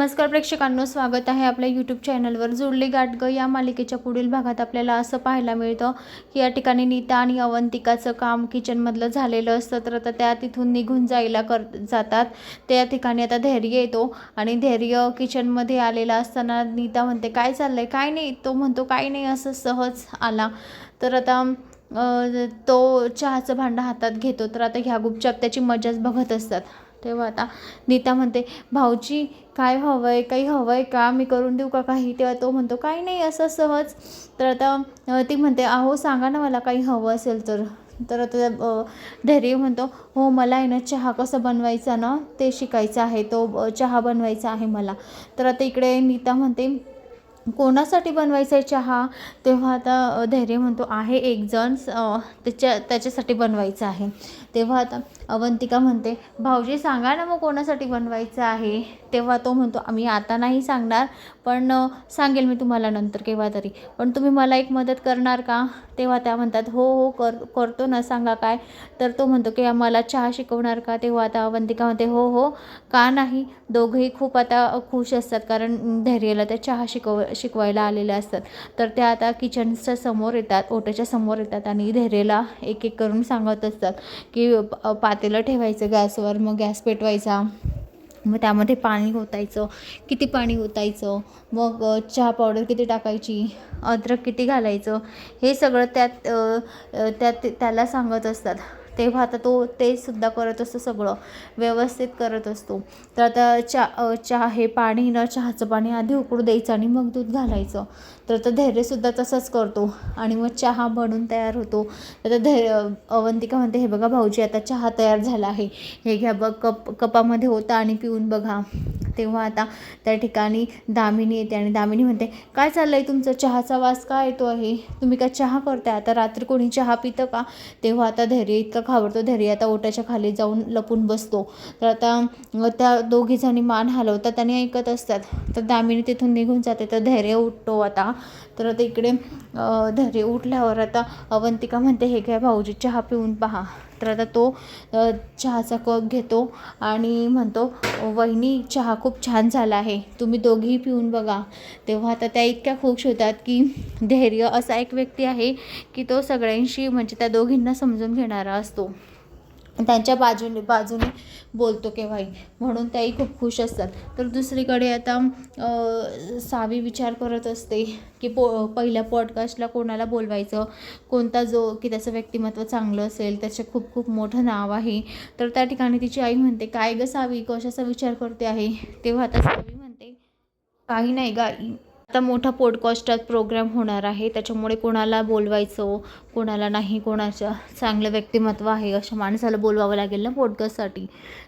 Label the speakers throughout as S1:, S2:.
S1: नमस्कार प्रेक्षकांनो स्वागत आहे आपल्या यूट्यूब चॅनलवर जुळली गाठगं या मालिकेच्या पुढील भागात आपल्याला असं पाहायला मिळतं की या ठिकाणी नीता आणि अवंतिकाचं काम किचनमधलं झालेलं असतं. तर आता त्या तिथून निघून जायला कर जातात. त्या ठिकाणी आता धैर्य येतो आणि धैर्य किचनमध्ये आलेला असताना नीता म्हणते काय चाललं आहे काय नाही? तो म्हणतो काय नाही असं सहज आला. तर आता तो चहाचं भांडं हातात घेतो. तर आता ह्या गुपचाप त्याची मजाच बघत असतात. तेव्हा आता नीता म्हणते भाऊजी काय हवं आहे काही हवं आहे का? मी करून देऊ का काही? तेव्हा तो म्हणतो काही नाही असं सहज. तर आता ती म्हणते अहो सांगा ना मला काही हवं असेल तर. तर आता धैर्य म्हणतो हो मला आहे ना चहा कसं बनवायचा ना ते शिकायचं आहे. तो चहा बनवायचा आहे मला. तर आता इकडे नीता म्हणते कोणासाठी बनवायचा आहे चहा? तेव्हा आता धैर्य म्हणतो आहे एक जण त्याच्या त्याच्यासाठी बनवायचं आहे. तेव्हा आता अवंतिका म्हणते भाऊजी सांगा ना मग कोणासाठी बनवायचं आहे? तेव्हा तो म्हणतो आम्ही आता नाही सांगणार पण सांगेल मी तुम्हाला नंतर केव्हा तरी. पण तुम्ही मला एक मदत करणार का? तेव्हा त्या म्हणतात हो हो कर करतो ना सांगा काय? तर तो म्हणतो की आम्हाला चहा शिकवणार का? तेव्हा आता अवंतिका म्हणते हो हो का नाही? दोघंही खूप आता खुश असतात कारण धैर्याला त्या चहा शिकव शिकवायला आलेल्या असतात. तर त्या आता किचनच्या समोर येतात ओट्याच्या समोर येतात आणि धैर्याला एक एक करून सांगत असतात की पातेलं ठेवायचं गॅसवर मग गॅस पेटवायचा मग त्यामध्ये पाणी ओतायचं किती पाणी ओतायचं मग चहा पावडर किती टाकायची अद्रक किती घालायचं हे सगळं त्यात त्यात त्याला सांगत असतात. तेव्हा आता तो ते सुद्धा करत असतो सगळं व्यवस्थित करत असतो. तर आता चा चहा हे पाणी ना चहाचं पाणी आधी उकळू द्यायचं आणि मग दूध घालायचं. तर आता धैर्यसुद्धा तसंच करतो आणि मग चहा बनून तयार होतो. तर धैर्य अवंतिका म्हणते हे बघा भाऊजी आता चहा तयार झाला आहे. हे घ्या बघ कप कपामध्ये होता आणि पिऊन बघा. तेव्हा आता त्या ठिकाणी दामिनी येते आणि दामिनी म्हणते काय चाललं आहे तुमचं? चहाचा वास का येतो आहे? तुम्ही काय चहा करताय? आता रात्री कोणी चहा पितं का? तेव्हा आता धैर्य इतका घाबरतो. धैर्य आता ओट्याच्या खाली जाऊन लपून बसतो. तर आता त्या दोघीजणी मान हलवतात आणि ऐकत असतात. तर दामिनी तिथून निघून जाते. तर धैर्य उठतो आता. तर आता इकडे धैर्य उठल्यावर आता अवंतिका म्हणते हे काय भाऊजी चहा पिऊन पहा. तर आता तो चहाचा कप घेतो आणि म्हणतो वहिनी चहा खूप छान झाला आहे. तुम्ही दोघेही पिऊन बघा. तेव्हा आता त्या इतक्या खुश होतात की धैर्य असा एक व्यक्ती आहे की तो सगळ्यांशी म्हणजे त्या दोघींना समजून घेणारा असतो. त्यांच्या बाजूने बाजूने बोलतो केव्हाही. म्हणून त्याही खूप खुश असतात. तर दुसरीकडे आता सावी विचार करत असते की पो पहिल्या पॉडकास्टला कोणाला बोलवायचं? कोणता जो की त्याचं व्यक्तिमत्व चांगलं असेल त्याचं खूप खूप मोठं नाव आहे. तर त्या ठिकाणी तिची आई म्हणते काय गं सावी कशाचा विचार करते आहे? तेव्हा आता सावी म्हणते काही नाही गा आता मोठा पॉडकास्टात प्रोग्राम होणार आहे. त्याच्यामुळे कोणाला बोलवायचं कोणाला नाही कोणाचं चांगलं व्यक्तिमत्व आहे अशा माणसाला बोलवावं लागेल ना पॉडकास्टसाठी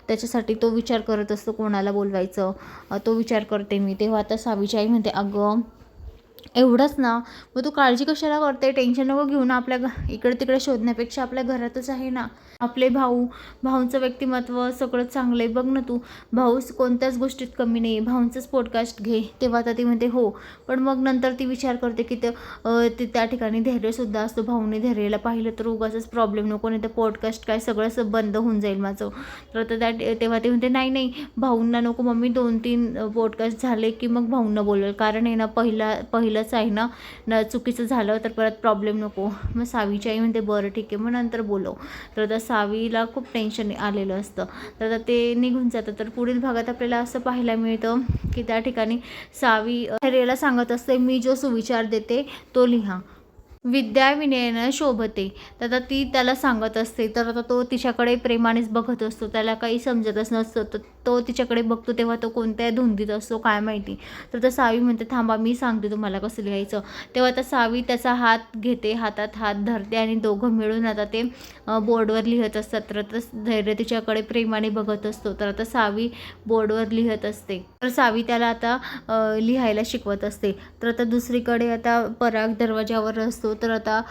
S1: त्याच्यासाठी तो विचार करत असतो कोणाला बोलवायचं. तो विचार करते मी. तेव्हा आता सावीची म्हणते अगं एवढंच ना. मग तू काळजी कशाला करते? टेन्शन नको घेऊन आपल्या घ इकडे तिकडे शोधण्यापेक्षा आपल्या घरातच आहे ना. आपले भाऊ भाऊंचं व्यक्तिमत्व सगळं चांगलं आहे बघ ना तू. भाऊ कोणत्याच गोष्टीत कमी नाही आहे भाऊंचंच पॉडकास्ट घे. तेव्हा आता ती म्हणते हो. पण मग नंतर ती विचार करते की ते ते त्या ठिकाणी धैर्यसुद्धा असतो. भाऊने धैर्याला पाहिलं तर उगाचच प्रॉब्लेम नको नाही तर पॉडकास्ट काय सगळंच बंद होऊन जाईल माझं. तर आता त्या तेव्हा ते म्हणते नाही नाही. भाऊंना नको मम्मी. दोन तीन पॉडकास्ट झाले की मग भाऊंना बोलवेल कारण आहे ना पहिला पहिलंच आहे ना न चुकीचं झालं तर परत प्रॉब्लेम नको. मग सावीची आई म्हणते बरं ठीक आहे. मग नंतर बोलव. तर आता सावीला खूप टेन्शन आलेलं असतं. तर आता ते निघून जातं. तर पुढील भागात आपल्याला असं पाहायला मिळतं की त्या ठिकाणी सावी धैर्याला सांगत असते मी जो सुविचार देते तो लिहा. विद्या विनयनं शोभते. तर आता ती त्याला सांगत असते. तर आता तो तिच्याकडे प्रेमानेच बघत असतो. त्याला काही समजतच नसतं. तर तो तिच्याकडे बघतो तेव्हा तो कोणत्या धुंदीत असतो काय माहिती. तर तर सावी म्हणते थांबा मी सांगते तुम्हाला कसं लिहायचं. तेव्हा आता सावी त्याचा हात घेते हातात हात धरते आणि दोघं मिळून आता ते बोर्डवर लिहत असतात. तर आता धैर्य तिच्याकडे प्रेमाने बघत असतो. तर आता सावी बोर्डवर लिहत असते. तर सावी त्याला आता लिहायला शिकवत असते. तर आता दुसरीकडे आता पराग दरवाजावर असतो. तर आता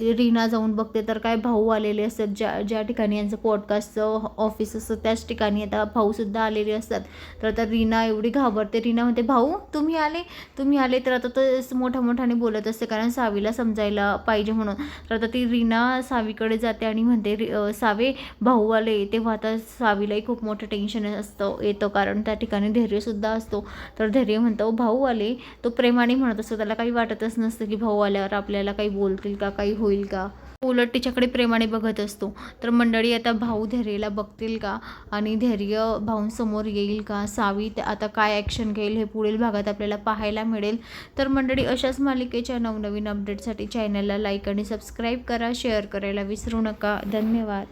S1: रीना जाऊन बघते. तर काय भाऊ आलेले असतात. ज्या ज्या ठिकाणी यांचं पॉडकास्टचं ऑफिस असतं त्याच ठिकाणी आता भाऊसुद्धा आलेले असतात. तर आता रीना एवढी घाबरते. रीना म्हणते भाऊ तुम्ही आले? तुम्ही आले तर आता तर मोठ्या मोठ्याने बोलत असते. कारण सावीला समजायला पाहिजे म्हणून. तर आता ती रीना सावीकडे जाते आणि म्हणते "री- सावे भाऊ आले. तेव्हा आता सावीलाही खूप मोठं टेन्शन असतं येतं. कारण त्या ठिकाणी धैर्यसुद्धा असतो. तर धैर्य म्हणतो भाऊ आले? तो प्रेमाने म्हणत असतो. त्याला काही वाटतच नसतं की भाऊ आल्यावर आपल्याला काही बोलतील का काही होईल का? उलट तिच्याकडे प्रेमाने बघत असतो. तर मंडळी आता भाऊ धैर्यला बघतील का? आणि धैर्य भाऊंसमोर येईल का? सावी आता काय ॲक्शन घेईल हे पुढील भागात आपल्याला पाहायला मिळेल. तर मंडळी अशाच मालिकेच्या नवनवीन अपडेटसाठी चॅनलला लाईक आणि सबस्क्राईब करा. शेअर करायला विसरू नका. धन्यवाद.